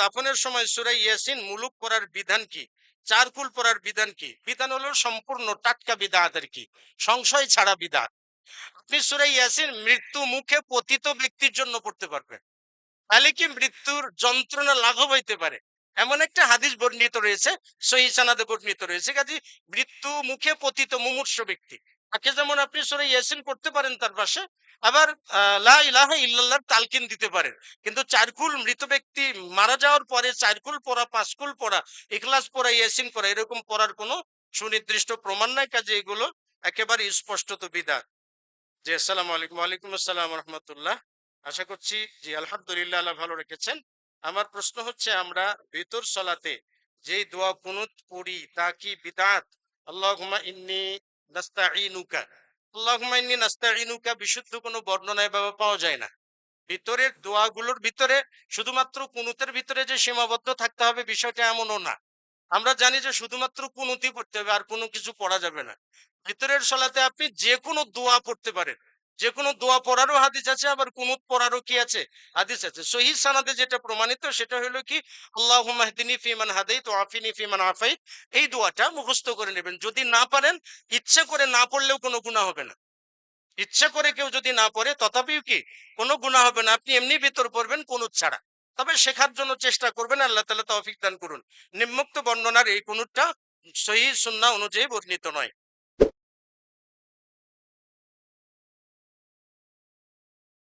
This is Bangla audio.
দাফনের সময় সুরাই ইয়াসিন মুলুক পড়ার বিধান কি? চারকুল পড়ার বিধান কি? বিধান হলো সম্পূর্ণ টাটকা বিদাতের কি? সংশয় ছাড়া বিদাত আপনি সুরাই ইয়াসিন মৃত্যু মুখে পতিত ব্যক্তির জন্য পড়তে পারবেন। তাহলে কি মৃত্যুর যন্ত্রণা লাঘব হইতে পারে? এমন একটা হাদিস বর্ণিত রয়েছে সহি সানাদে বর্ণিত রয়েছে কাজে মৃত্যু মুখে পতিত মুমূর্ষ ব্যক্তি। তাকে যেমন আপনি সুরাই ইয়াসিন করতে পারেন তার পাশে আবার লা ইলাহা ইল্লাল্লাহর তালকিন দিতে পারেন কিন্তু চারকুল মৃত ব্যক্তি মারা যাওয়ার পরে চারকুল পড়া, পাঁচকুল পড়া, ইখলাস পড়া, ইয়াসিন পড়া, এরকম পড়ার কোনো সুনির্দিষ্ট প্রমাণ নাই, কাজে এগুলো একেবারে স্পষ্টত বিদাত জি, আসসালামু আলাইকুম। ওয়ালাইকুম আসসালাম রহমতুল্লাহ। আশা করছি জি, আলহামদুলিল্লাহ আল্লাহ ভালো রেখেছেন। আমার প্রশ্ন হচ্ছে, আমরা ভিতর সলাতে যেই দোয়া কুনুত পড়ি, তা কি বিদাত? আল্লাহুম্মা ইন্নি নাস্তাঈনুকা। আল্লাহুম্মা নাস্তাইনুকা বিশুদ্ধ কোনো বর্ণনা এভাবে পাওয়া যায় না। ভিতরের দোয়াগুলোর ভিতরে, শুধুমাত্র কুনুতের ভিতরে যে সীমাবদ্ধ থাকতে হবে, বিষয়টা এমনও না। আমরা জানি যে শুধুমাত্র কুনুতি পড়তে হবে, আর কোনো কিছু পড়া যাবে না। ভিতরের সলাতে আপনি যে কোনো দোয়া পড়তে পারেন। যে কোনো দোয়া পড়ারও হাদিস আছে, আবার কুনুত পড়ারও কি আছে? হাদিস আছে। সহি সানাদে যেটা প্রমাণিত, সেটা হলো কি আল্লাহ মাহদিনী ফিমান হাদাই তো আফিনি ফিমান আফাই এই দোয়াটা মুখস্থ করে নেবেন। যদি না পারেন, ইচ্ছে করে না পড়লেও কোনো গুণা হবে না। ইচ্ছে করে কেউ যদি না পড়ে, তথাপিও কি, কোনো গুণা হবে না। আপনি এমনি ভিতর পড়বেন কুনুত ছাড়া। তবে শেখার জন্য চেষ্টা করবেন, আল্লাহ তালা তৌফিক দান করুন। নিম্মুক্ত বর্ণনার এই কুনুতটা সহি সুন্নাহ অনুযায়ী বর্ণিত নয়।